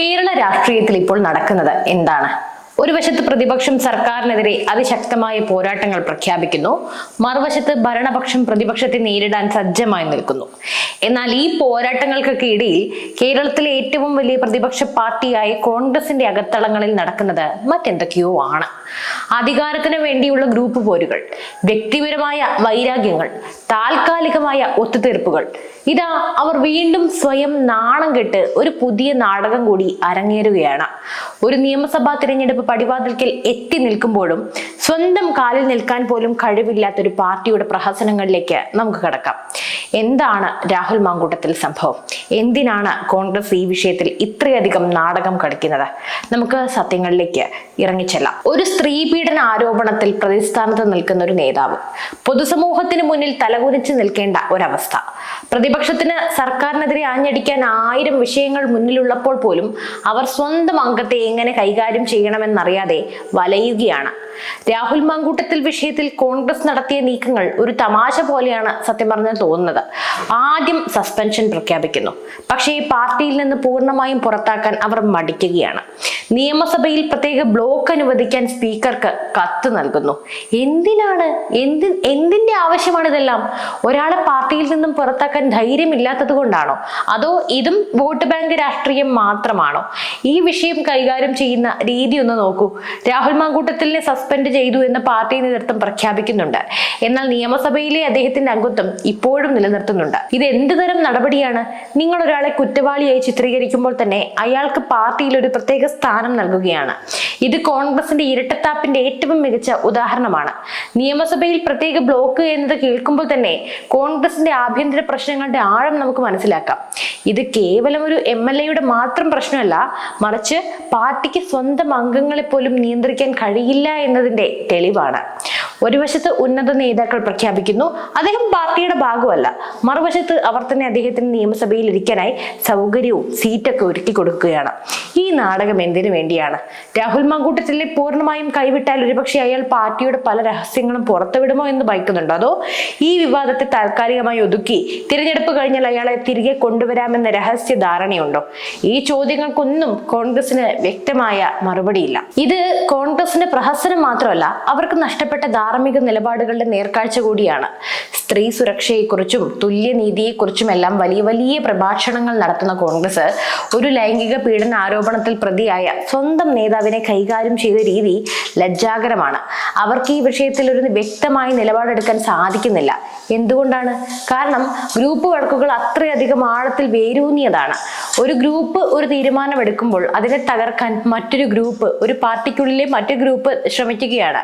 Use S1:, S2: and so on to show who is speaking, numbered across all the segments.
S1: കേരള രാഷ്ട്രീയത്തിൽ ഇപ്പോൾ നടക്കുന്നത് എന്താണ്? ഒരു വശത്ത് പ്രതിപക്ഷം സർക്കാരിനെതിരെ അതിശക്തമായ പോരാട്ടങ്ങൾ പ്രഖ്യാപിക്കുന്നു. മറുവശത്ത് ഭരണപക്ഷം പ്രതിപക്ഷത്തെ നേരിടാൻ സജ്ജമായി നിൽക്കുന്നു. എന്നാൽ ഈ പോരാട്ടങ്ങൾക്കൊക്കെ ഇടയിൽ കേരളത്തിലെ ഏറ്റവും വലിയ പ്രതിപക്ഷ പാർട്ടിയായ കോൺഗ്രസിന്റെ അകത്തളങ്ങളിൽ നടക്കുന്നത് മറ്റെന്തൊക്കെയോ ആണ്. അധികാരത്തിന് വേണ്ടിയുള്ള ഗ്രൂപ്പ് പോരുകൾ വ്യക്തിപരമായ വൈരാഗ്യങ്ങൾ താൽക്കാലികമായ ഒത്തുതീർപ്പുകൾ ഇതാ അവർ വീണ്ടും സ്വയം നാണം കെട്ട് ഒരു പുതിയ നാടകം കൂടി അരങ്ങേറുകയാണ്. ഒരു നിയമസഭാ തിരഞ്ഞെടുപ്പ് പടിവാതിൽക്കൽ എത്തി നിൽക്കുമ്പോഴും സ്വന്തം കാലിൽ നിൽക്കാൻ പോലും കഴിവില്ലാത്ത ഒരു പാർട്ടിയുടെ പ്രഹസനങ്ങളിലേക്ക് നമുക്ക് കടക്കാം. എന്താണ് രാഹുൽ മാങ്കൂട്ടത്തിൽ സംഭവം? എന്തിനാണ് കോൺഗ്രസ് ഈ വിഷയത്തിൽ ഇത്രയധികം നാടകം കളിക്കുന്നത് നമുക്ക് സത്യങ്ങളിലേക്ക് ഇറങ്ങിച്ചെല്ലാം. ഒരു സ്ത്രീ പീഡന ആരോപണത്തിൽ പ്രതിസ്ഥാനത്ത് നിൽക്കുന്ന ഒരു നേതാവ്. പൊതുസമൂഹത്തിന് മുന്നിൽ തലകുനിച്ച് നിൽക്കേണ്ട ഒരവസ്ഥ. പ്രതിപക്ഷത്തിന് സർക്കാരിനെതിരെ ആഞ്ഞടിക്കാൻ ആയിരം വിഷയങ്ങൾ മുന്നിലുള്ളപ്പോൾ പോലും അവർ സ്വന്തം അംഗത്തെ എങ്ങനെ കൈകാര്യം ചെയ്യണമെന്നറിയാതെ വലയുകയാണ്. രാഹുൽ മാങ്കൂട്ടത്തിൽ വിഷയത്തിൽ കോൺഗ്രസ് നടത്തിയ നീക്കങ്ങൾ ഒരു തമാശ പോലെയാണ് സത്യം പറഞ്ഞാൽ തോന്നുന്നത്. ആദ്യം സസ്പെൻഷൻ പ്രഖ്യാപിക്കുന്നു. പക്ഷേ ഈ പാർട്ടിയിൽ നിന്ന് പൂർണമായും പുറത്താക്കാൻ അവർ മടിക്കുകയാണ്. നിയമസഭയിൽ പ്രത്യേക ബ്ലോക്ക് അനുവദിക്കാൻ സ്പീക്കർക്ക് കത്ത് നൽകുന്നു. എന്തിനാണ്? എന്തി എന്തിന്റെ ആവശ്യമാണ് ഇതെല്ലാം? ഒരാളെ പാർട്ടിയിൽ നിന്നും പുറത്താക്കാൻ ധൈര്യമില്ലാത്തത് കൊണ്ടാണോ? അതോ ഇതും വോട്ട് ബാങ്ക് രാഷ്ട്രീയം മാത്രമാണോ? ഈ വിഷയം കൈകാര്യം ചെയ്യുന്ന രീതി ഒന്ന് നോക്കൂ. രാഹുൽ മാങ്കൂട്ടത്തിലിനെ സസ്പെൻഡ് ചെയ്തു എന്ന് പാർട്ടി നേതൃത്വം പ്രഖ്യാപിക്കുന്നുണ്ട്. എന്നാൽ നിയമസഭയിലെ അദ്ദേഹത്തിന്റെ അംഗത്വം ഇപ്പോഴും നിലനിർത്തുന്നുണ്ട്. ഇത് എന്ത് തരം നടപടിയാണ്? നിങ്ങൾ ഒരാളെ കുറ്റവാളിയായി ചിത്രീകരിക്കുമ്പോൾ തന്നെ അയാൾക്ക് പാർട്ടിയിൽ ഒരു പ്രത്യേക സ്ഥാനം നൽകുകയാണ്. ഇത് കോൺഗ്രസിന്റെ ഇരട്ടത്താപ്പിന്റെ ഏറ്റവും മികച്ച ഉദാഹരണമാണ്. നിയമസഭയിൽ പ്രത്യേക ബ്ലോക്ക് എന്നത് കേൾക്കുമ്പോൾ തന്നെ കോൺഗ്രസിന്റെ ആഭ്യന്തര പ്രശ്നങ്ങളുടെ ആഴം നമുക്ക് മനസ്സിലാക്കാം. ഇത് കേവലം ഒരു എം എൽ എയുടെ മാത്രം പ്രശ്നമല്ല മറിച്ച് പാർട്ടിക്ക് സ്വന്തം അംഗങ്ങളെ പോലും നിയന്ത്രിക്കാൻ കഴിയില്ല എന്നതിന്റെ തെളിവാണ്. ഒരു വശത്ത് ഉന്നത നേതാക്കൾ പ്രഖ്യാപിക്കുന്നു അദ്ദേഹം പാർട്ടിയുടെ ഭാഗമല്ല. മറുവശത്ത് അവർ തന്നെ അദ്ദേഹത്തിന് നിയമസഭയിൽ ഇരിക്കാനായി സൗകര്യവും സീറ്റൊക്കെ ഒരുക്കി കൊടുക്കുകയാണ്. ഈ നാടകം എന്തിനു വേണ്ടിയാണ്? രാഹുൽ മാങ്കൂട്ടത്തിലെ പൂർണമായും കൈവിട്ടാൽ ഒരുപക്ഷെ അയാൾ പാർട്ടിയുടെ പല രഹസ്യങ്ങളും പുറത്തുവിടുമോ എന്ന് ഭയക്കുന്നുണ്ടോ? അതോ ഈ വിവാദത്തെ താൽക്കാലികമായി ഒതുക്കി തിരഞ്ഞെടുപ്പ് കഴിഞ്ഞാൽ അയാളെ തിരികെ കൊണ്ടുവരാമെന്ന രഹസ്യ ധാരണയുണ്ടോ? ഈ ചോദ്യങ്ങൾക്കൊന്നും കോൺഗ്രസിന് വ്യക്തമായ മറുപടിയില്ല. ഇത് കോൺഗ്രസിന്റെ പ്രഹസനം മാത്രമല്ല അവർക്ക് നഷ്ടപ്പെട്ട ധാർമ്മിക നിലപാടുകളുടെ നേർക്കാഴ്ച കൂടിയാണ്. സ്ത്രീ സുരക്ഷയെക്കുറിച്ചും തുല്യനീതിയെക്കുറിച്ചും എല്ലാം വലിയ വലിയ പ്രഭാഷണങ്ങൾ നടത്തുന്ന കോൺഗ്രസ് ഒരു ലൈംഗിക പീഡന ആരോപണത്തിൽ പ്രതിയായ സ്വന്തം നേതാവിനെ കൈകാര്യം ചെയ്ത രീതി ലജ്ജാകരമാണ്. അവർക്ക് ഈ വിഷയത്തിൽ ഒരു വ്യക്തമായ നിലപാടെടുക്കാൻ സാധിക്കുന്നില്ല. എന്തുകൊണ്ടാണ്? കാരണം ഗ്രൂപ്പ് വഴക്കുകൾ അത്രയധികം ആഴത്തിൽ വേരൂന്നിയതാണ്. ഒരു ഗ്രൂപ്പ് ഒരു തീരുമാനമെടുക്കുമ്പോൾ അതിനെ തകർക്കാൻ മറ്റൊരു ഗ്രൂപ്പ് ഒരു പാർട്ടിക്കുള്ളിലെ മറ്റു ഗ്രൂപ്പ് ശ്രമിക്കുകയാണ്.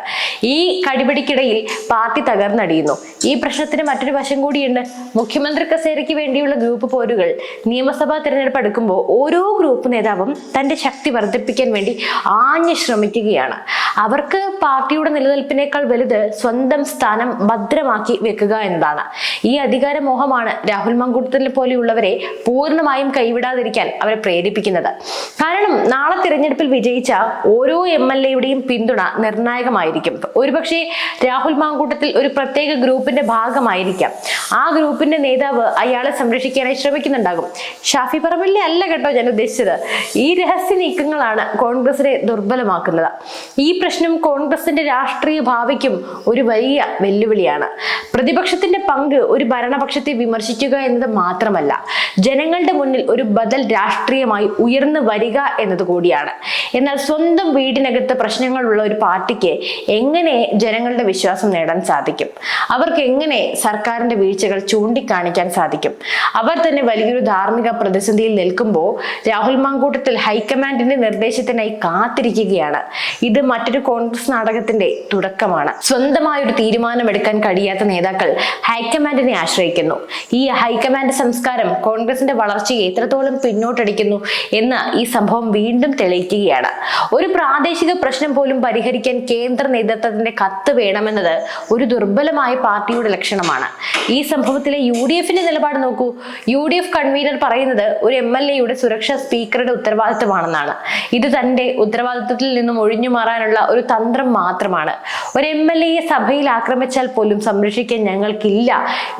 S1: ഈ കടിപിടിക്കിടയിൽ പാർട്ടി തകർന്നടിയുന്നു. ഈ പ്രശ്നത്തിന് മറ്റൊരു വശം കൂടിയുണ്ട്. മുഖ്യമന്ത്രി കസേരയ്ക്ക് വേണ്ടിയുള്ള ഗ്രൂപ്പ് പോരുകൾ നിയമസഭാ തിരഞ്ഞെടുപ്പ് എടുക്കുമ്പോൾ ഓരോ ഗ്രൂപ്പ് നേതാവും തന്റെ ശക്തി വർദ്ധിപ്പിക്കാൻ വേണ്ടി ആഞ്ഞ് ശ്രമിക്കുകയാണ്. അവർക്ക് പാർട്ടിയുടെ നിലനിൽപ്പിനേക്കാൾ വലുത് സ്വന്തം സ്ഥാനം ഭദ്രമാക്കി വെക്കുക എന്നതാണ്. ഈ അധികാര മോഹമാണ് രാഹുൽ മങ്കൂട്ടത്തിനെ പോലെയുള്ളവരെ പൂർണമായും കൈവിടാതിരിക്കാൻ അവരെ പ്രേരിപ്പിക്കുന്നത്. കാരണം നാളെ തിരഞ്ഞെടുപ്പിൽ വിജയിച്ച ഓരോ എം എൽ എയുടെയും പിന്തുണ നിർണായകമായിരിക്കും. ഒരുപക്ഷെ രാഹുൽ മാങ്കൂട്ടത്തിൽ ഒരു പ്രത്യേക ഗ്രൂപ്പിന്റെ ഭാഗമായിരിക്കാം. ആ ഗ്രൂപ്പിന്റെ നേതാവ് അയാളെ സംരക്ഷിക്കാനായി ശ്രമിക്കുന്നുണ്ടാകും. ഷാഫി പറമ്പിലെ അല്ല കേട്ടോ ഞാൻ ഉദ്ദേശിച്ചത്. ഈ രഹസ്യ നീക്കങ്ങളാണ് കോൺഗ്രസിനെ ദുർബലമാക്കുന്നത്. ഈ പ്രശ്നം കോൺഗ്രസിന്റെ രാഷ്ട്രീയ ഭാവിക്കും ഒരു വലിയ വെല്ലുവിളിയാണ്. പ്രതിപക്ഷത്തിന്റെ പങ്ക് ഒരു ഭരണപക്ഷത്തെ വിമർശിക്കുക എന്നത് മാത്രമല്ല. ജനങ്ങളുടെ മുന്നിൽ ഒരു ബദൽ രാഷ്ട്രീയമായി ഉയർന്നു വരിക എന്നത് കൂടിയാണ്. എന്നാൽ സ്വന്തം വീടിനകത്ത് പ്രശ്നങ്ങളുള്ള ഒരു പാർട്ടിക്ക് എങ്ങനെ ജനങ്ങളുടെ വിശ്വാസം നേടാൻ സാധിക്കും? അവർക്ക് എങ്ങനെ സർക്കാരിന്റെ വീഴ്ചകൾ ചൂണ്ടിക്കാണിക്കാൻ സാധിക്കും? അവർ തന്നെ വലിയൊരു ധാർമ്മിക പ്രതിസന്ധിയിൽ നിൽക്കുമ്പോൾ രാഹുൽ മാങ്കൂട്ടത്തിൽ ഹൈക്കമാൻഡിന്റെ നിർദ്ദേശത്തിനായി കാത്തിരിക്കുകയാണ്. ഇത് മറ്റൊരു കോൺഗ്രസ് നാടകത്തിന്റെ തുടക്കമാണ്. സ്വന്തമായ ഒരു തീരുമാനമെടുക്കാൻ കഴിയാത്ത നേതാക്കൾ ഹൈക്കമാൻഡിനെ ആശ്രയിക്കുന്നു. ഈ ഹൈക്കമാൻഡ് സംസ്കാരം കോൺഗ്രസിന്റെ വളർച്ചയെ എത്രത്തോളം പിന്നോട്ടടിക്കുന്നു എന്ന് ഈ സംഭവം വീണ്ടും തെളിയിക്കുകയാണ്. ഒരു പ്രാദേശിക പ്രശ്നം പോലും പരിഹരിക്കാൻ കേന്ദ്ര നേതൃത്വത്തിന്റെ കത്ത് വേണമെന്നത് ഒരു ദുർബലമായ പാർട്ടിയുടെ ലക്ഷണമാണ്. ഈ സംഭവത്തിലെ യു ഡി എഫിന്റെ നിലപാട് നോക്കൂ. യു ഡി എഫ് കൺവീനർ പറയുന്നത് ഒരു എം എൽ എയുടെ സുരക്ഷ സ്പീക്കറുടെ ഉത്തരവാദിത്തമാണെന്നാണ് ഇത് തന്റെ ഉത്തരവാദിത്തത്തിൽ നിന്നും ഒഴിഞ്ഞു മാറാനുള്ള ഒരു തന്ത്രം മാത്രമാണ്. ഒരു എം എൽ എയെ സഭയിൽ ആക്രമിച്ചാൽ പോലും സംരക്ഷിക്കാൻ ഞങ്ങൾക്കില്ല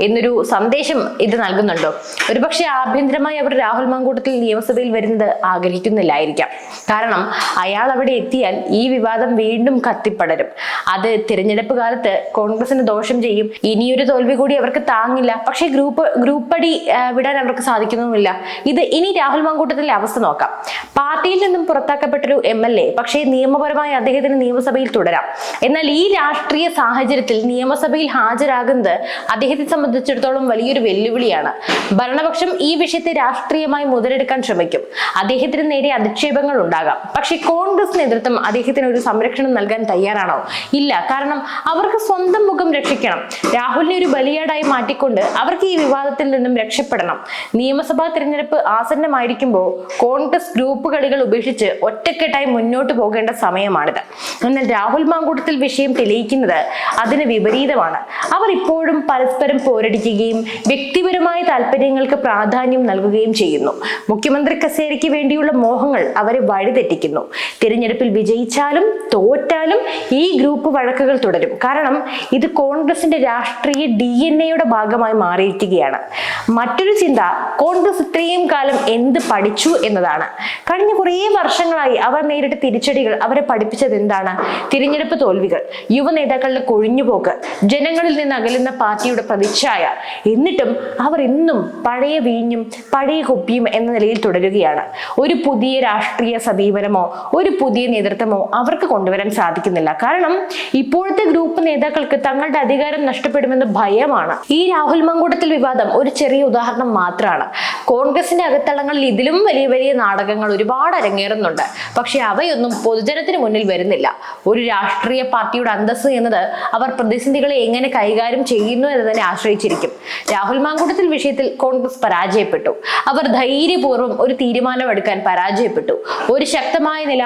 S1: എന്നൊരു സന്ദേശം ഇത് നൽകുന്നുണ്ടോ? ഒരുപക്ഷെ ആഭ്യന്തരമായി അവർ രാഹുൽ മങ്കൂട്ടത്തിൽ നിയമസഭയിൽ വരുന്നത് ആഗ്രഹിക്കുന്നില്ലായിരിക്കാം. കാരണം അയാൾ അവിടെ എത്തിയാൽ ഈ വിവാദം വീണ്ടും കത്തിപ്പടരും. അത് തിരഞ്ഞെടുപ്പ് കാലത്ത് കോൺഗ്രസിന് ദോഷം ചെയ്യും. ഇനിയൊരു തോൽവി കൂടി അവർക്ക് താങ്ങില്ല. പക്ഷേ ഗ്രൂപ്പ് ഗ്രൂപ്പടി വിടാൻ അവർക്ക് സാധിക്കുന്നുമില്ല. ഇത് ഇനി രാഹുൽ മങ്കൂട്ടത്തിലെ അവസ്ഥ നോക്കാം. പാർട്ടിയിൽ നിന്നും പുറത്താക്കപ്പെട്ടൊരു എം എൽ എ പക്ഷേ നിയമപരമായി അദ്ദേഹത്തിന് നിയമസഭയിൽ തുടരാം. എന്നാൽ ഈ രാഷ്ട്രീയ സാഹചര്യത്തിൽ നിയമസഭയിൽ ഹാജരാകുന്നത് അദ്ദേഹത്തെ സംബന്ധിച്ചിടത്തോളം വലിയൊരു വെല്ലുവിളിയാണ്. ഭരണപക്ഷം ഈ വിഷയത്തെ രാഷ്ട്രീയമായി മുതലെടുക്കാൻ ശ്രമിക്കും. അദ്ദേഹത്തിന് നേരെ അധിക്ഷേപങ്ങൾ ഉണ്ടാകാം. പക്ഷേ കോൺഗ്രസ് നേതൃത്വം അദ്ദേഹത്തിന് ഒരു സംരക്ഷണം നൽകാൻ തയ്യാറാണോ? ഇല്ല. കാരണം അവർക്ക് സ്വന്തം മുഖം രക്ഷിക്കണം. രാഹുലിനെ ഒരു ബലിയാടായി മാറ്റിക്കൊണ്ട് അവർക്ക് ഈ വിവാദത്തിൽ നിന്നും രക്ഷപ്പെടണം. നിയമസഭാ തിരഞ്ഞെടുപ്പ് ആസന്നമായിരിക്കുമ്പോൾ കോൺഗ്രസ് ഗ്രൂപ്പ് കളികൾ ഉപേക്ഷിച്ച് ഒറ്റക്കെട്ടായി മുന്നോട്ട് പോകേണ്ട സമയമാണിത്. എന്നാൽ രാഹുൽ മാങ്കൂട്ടത്തിൽ വിഷയം തെളിയിക്കുന്നത് അതിന് വിപരീതമാണ്. അവർ ഇപ്പോഴും പരസ്പരം പോരടിക്കുകയും വ്യക്തിപരമായ താല്പര്യങ്ങൾക്ക് പ്രാധാന്യം നൽകുകയും ചെയ്യുന്നു. മുഖ്യമന്ത്രി കസേരയ്ക്ക് വേണ്ടിയുള്ള മോഹങ്ങൾ അവരെ വഴിതെറ്റിക്കുന്നു. തിരഞ്ഞെടുപ്പിൽ വിജയിച്ചാലും തോറ്റാലും ഈ ഗ്രൂപ്പ് വഴക്കുകൾ തുടരും. കാരണം ഇത് കോൺഗ്രസിന്റെ രാഷ്ട്രീയ ഡി എൻ എയുടെ ഭാഗമായി മാറിയിരിക്കുകയാണ്. മറ്റൊരു ചിന്ത കോൺഗ്രസ് ഇത്രയും കാലം എന്ത് പഠിച്ചു എന്നതാണ്. കഴിഞ്ഞ കുറേ വർഷങ്ങളായി അവർ നേരിട്ട തിരിച്ചടികൾ അവരെ പഠിപ്പിച്ചത് എന്താണ്? തിരഞ്ഞെടുപ്പ് തോൽവികൾ യുവ നേതാക്കളുടെ കൊഴിഞ്ഞുപോക്ക് ജനങ്ങളിൽ നിന്ന് അകലുന്ന പാർട്ടിയുടെ പ്രതിച്ഛായ. എന്നിട്ടും അവർ ഇന്നും പഴയ വീഞ്ഞും പഴയ കുപ്പിയും എന്ന നിലയിൽ തുടരുകയാണ്. ഒരു പുതിയ രാഷ്ട്രീയ സമീപനമോ ഒരു പുതിയ നേതൃത്വമോ അവർക്ക് കൊണ്ടുവരാൻ സാധിക്കുന്നില്ല. കാരണം ഇപ്പോഴത്തെ ഗ്രൂപ്പ് നേതാക്കൾക്ക് തങ്ങളുടെ അധികാരം നഷ്ടപ്പെടുമെന്ന് ഭയമാണ്. ഈ രാഹുൽ മങ്കൂട്ടത്തിൽ വിവാദം ഒരു ചെറിയ ഉദാഹരണം മാത്രമാണ് കോൺഗ്രസിന്റെ അകത്തളങ്ങളിൽ ഇതിലും വലിയ വലിയ നാടകങ്ങൾ ഒരുപാട് അരങ്ങേറുന്നുണ്ട്. പക്ഷെ അവയൊന്നും പൊതുജനത്തിന് മുന്നിൽ വരുന്നില്ല. ഒരു രാഷ്ട്രീയ പാർട്ടിയുടെ അന്തസ്സ് എന്നത് അവർ പ്രതിസന്ധികളെ എങ്ങനെ കൈകാര്യം ചെയ്യുന്നു എന്നതിനെ ആശ്രയിച്ചിരിക്കും. രാഹുൽ മാങ്കൂട്ടത്തിൽ വിഷയത്തിൽ കോൺഗ്രസ് പരാജയപ്പെട്ടു. അവർ ധൈര്യപൂർവം ഒരു തീരുമാനമെടുക്കാൻ പരാജയപ്പെട്ടു. ഒരു ശക്തമായ നില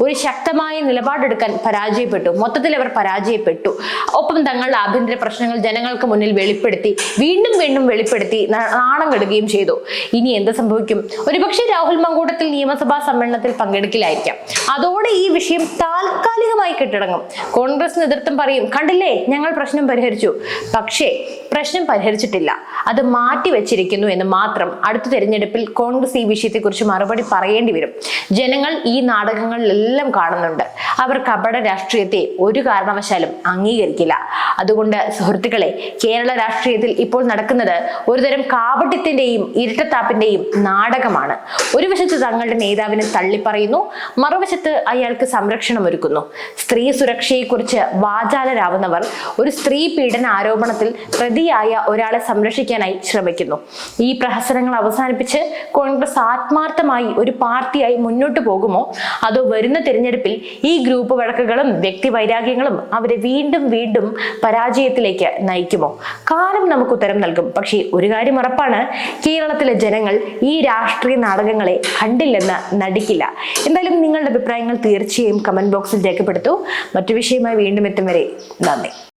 S1: ഒരു ശക്തമായ നിലപാടെടുക്കാൻ പരാജയപ്പെട്ടു. മൊത്തത്തിൽ അവർ പരാജയപ്പെട്ടു. ഒപ്പം തങ്ങളുടെ ആഭ്യന്തര പ്രശ്നങ്ങൾ ജനങ്ങൾക്ക് മുന്നിൽ വെളിപ്പെടുത്തി വീണ്ടും വീണ്ടും വെളിപ്പെടുത്തി നാണം കെടുകയും ചെയ്തു. ഇനി എന്ത് സംഭവിക്കും? ഒരുപക്ഷെ രാഹുൽ മങ്കൂട്ടത്തിൽ നിയമസഭാ സമ്മേളനത്തിൽ പങ്കെടുക്കില്ലായിരിക്കാം. അതോടെ ഈ വിഷയം താൽക്കാലികമായി കെട്ടിടങ്ങും. കോൺഗ്രസ് നേതൃത്വം പറയും കണ്ടില്ലേ? ഞങ്ങൾ പ്രശ്നം പരിഹരിച്ചു. പക്ഷേ പ്രശ്നം പരിഹരിച്ചിട്ടില്ല. അത് മാറ്റിവെച്ചിരിക്കുന്നു എന്ന് മാത്രം അടുത്ത തെരഞ്ഞെടുപ്പിൽ കോൺഗ്രസ് ഈ വിഷയത്തെക്കുറിച്ച് മറുപടി പറയേണ്ടി വരും. ജനങ്ങൾ ഈ നാടകങ്ങളിലെല്ലാം കാണുന്നുണ്ട്. അവർ കപട രാഷ്ട്രീയത്തെ ഒരു കാരണവശാലും അംഗീകരിക്കില്ല. അതുകൊണ്ട് സുഹൃത്തുക്കളെ കേരള രാഷ്ട്രീയത്തിൽ ഇപ്പോൾ നടക്കുന്നത് ഒരുതരം കാപട്യത്തിന്റെയും ഇരട്ടത്താപ്പിന്റെയും നാടകമാണ്. ഒരു വശത്ത് തങ്ങളുടെ നേതാവിനെ തള്ളിപ്പറയുന്നു മറുവശത്ത് അയാൾക്ക് സംരക്ഷണം ഒരുക്കുന്നു സ്ത്രീ സുരക്ഷയെക്കുറിച്ച് വാചാലരാവുന്നവർ ഒരു സ്ത്രീ പീഡന ആരോപണത്തിൽ പ്രതിയായ ഒരാളെ സംരക്ഷിക്കാനായി ശ്രമിക്കുന്നു. ഈ പ്രഹസനങ്ങൾ അവസാനിപ്പിച്ച് കോൺഗ്രസ് ആത്മാർത്ഥമായി ഒരു പാർട്ടിയായി മുന്നോട്ട് പോകുമോ? അതോ വരുന്ന തിരഞ്ഞെടുപ്പിൽ ഈ ഗ്രൂപ്പ് വഴക്കുകളും വ്യക്തി വൈരാഗ്യങ്ങളും അവരെ വീണ്ടും വീണ്ടും പരാജയത്തിലേക്ക് നയിക്കുമോ? കാലം നമുക്ക് ഉത്തരം നൽകും. പക്ഷേ ഒരു കാര്യം ഉറപ്പാണ് കേരളത്തിലെ ജനങ്ങൾ ഈ രാഷ്ട്രീയ നാടകങ്ങളെ കണ്ടില്ലെന്ന് നടിക്കില്ല. എന്തായാലും നിങ്ങളുടെ അഭിപ്രായങ്ങൾ തീർച്ചയായും കമന്റ് ബോക്സിൽ രേഖപ്പെടുത്തു. മറ്റു വിഷയമായി വീണ്ടും എത്തും വരെ നന്ദി.